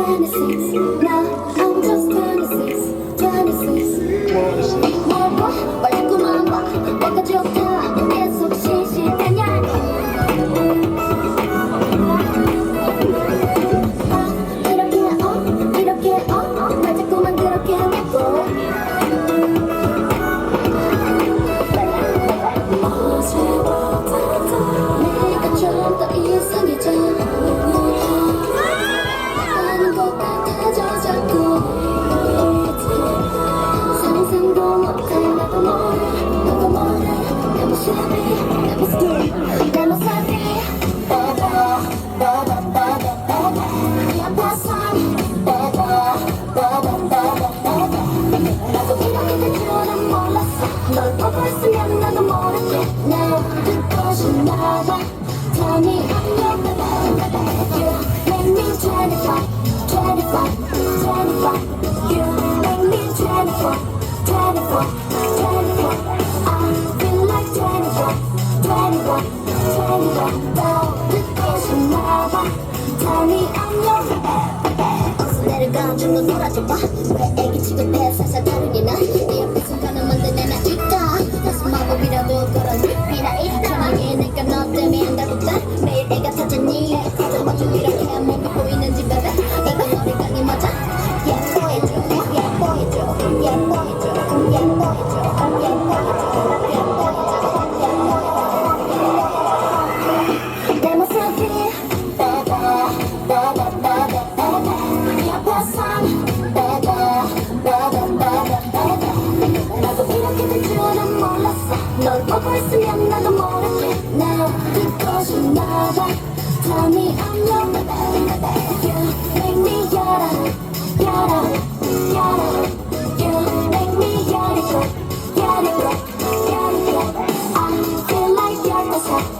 Genesis, not 나를 감정은 놀아줘봐. 왜 애기 취급해? 살살 다르니 나. 널 보고 있으면 나도 모르게 Now 그것이 나와 Tell me I'm your baby You make me yada yada yada You make me yada yada yada yada I feel like you're the star